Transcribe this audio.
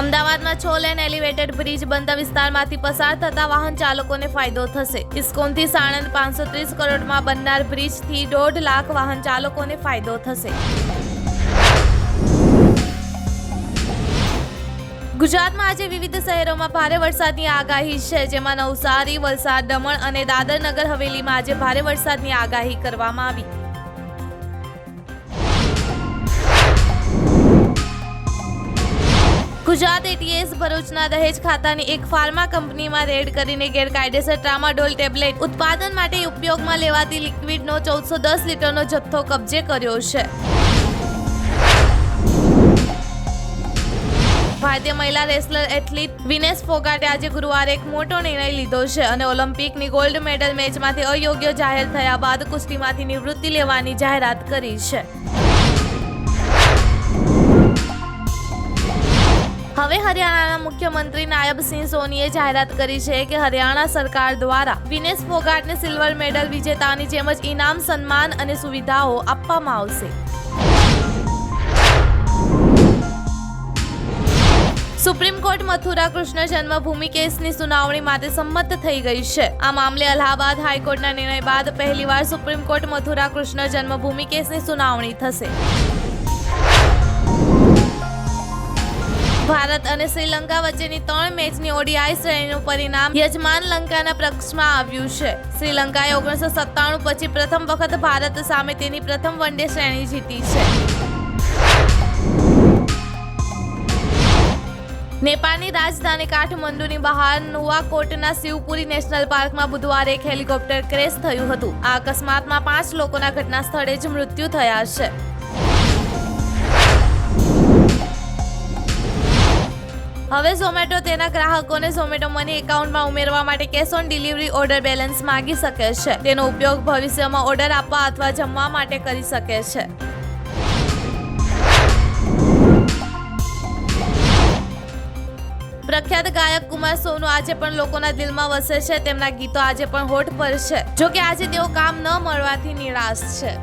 અમદાવાદમાં છ lane elevated bridge બંધ વિસ્તારમાંથી પસાર થતા વાહન ચાલકોને ફાયદો થશે. ઇસ્કોનથી સાણંદ પાંચસો ત્રીસ કરોડમાં બનનાર બ્રિજથી દોઢ લાખ વાહન ચાલકોને ફાયદો થશે. ગુજરાતમાં આજે વિવિધ શહેરોમાં ભારે વરસાદની આગાહી છે, જેમાં નવસારી, વલસાડ, દમણ અને દાદર નગર હવેલીમાં આજે ભારે વરસાદની આગાહી કરવામાં આવી. ગુજરાત એટીએસ ભરૂચના દહેજ ખાતાની એક ફાર્મા કંપનીમાં રેડ કરીને ગેરકાયદેસર ટ્રામાડોલ ટેબ્લેટ ઉત્પાદન માટે ઉપયોગમાં લેવાતી લિક્વિડનો ચૌદસો દસ લીટરનો જથ્થો કબજે કર્યો છે. ભારતીય મહિલા રેસલર એથ્લીટ વિનેશ ફોગાટે આજે ગુરુવારે એક મોટો નિર્ણય લીધો છે અને ઓલિમ્પિકની ગોલ્ડ મેડલ મેચમાંથી અયોગ્ય જાહેર થયા બાદ કુસ્તીમાંથી નિવૃત્તિ લેવાની જાહેરાત કરી છે. હવે હરિયાણાના મુખ્યમંત્રી નાયબ સિંહ સોનીએ જાહેરાત કરી છે કે હરિયાણા સરકાર દ્વારા વિનેશ ફોગાટને સિલ્વર મેડલ વિજેતાની જેમ જ ઇનામ, સન્માન અને સુવિધાઓ આપવામાં આવશે. સુપ્રીમ કોર્ટ મથુરા કૃષ્ણ જન્મભૂમિ કેસની સુનાવણી માટે સંમત થઈ ગઈ છે. આ મામલે અલ્હાબાદ હાઈકોર્ટના નિર્ણય બાદ પહેલીવાર સુપ્રીમ કોર્ટ મથુરા કૃષ્ણ જન્મભૂમિ કેસની સુનાવણી થશે. ભારત અને શ્રીલંકા વચ્ચેની ત્રણ મેચની ઓડીઆઈ શ્રેણીનું પરિણામ યજમાન લંકાના પક્ષમાં આવ્યું છે. શ્રીલંકાએ ઓગણીસો સત્તાણું પછી પ્રથમ વખત ભારત સામે તેની પ્રથમ વનડે શ્રેણી જીતી છે. નેપાળની રાજધાની કાઠમંડુની બહાર નુવાકોટના શિવપુરી નેશનલ પાર્કમાં બુધવારે એક હેલિકોપ્ટર ક્રેશ થયું હતું. આ અકસ્માતમાં પાંચ લોકોના ઘટના સ્થળે જ મૃત્યુ થયા છે. હવે ઝોમેટો તેના ગ્રાહકોને ઝોમેટો મની એકાઉન્ટમાં ઉમેરવા માટે cash on delivery order balance માંગી શકે છે. તેનો ઉપયોગ ભવિષ્યમાં ઓર્ડર આપવા અથવા જમવા માટે કરી શકે છે. પ્રખ્યાત ગાયક કુમાર સોનુ આજે પણ લોકોના દિલમાં વસે છે. તેમના ગીતો આજે પણ હોઠ પર છે. જો કે આજે તેઓ કામ ન મળવાથી નિરાશ છે.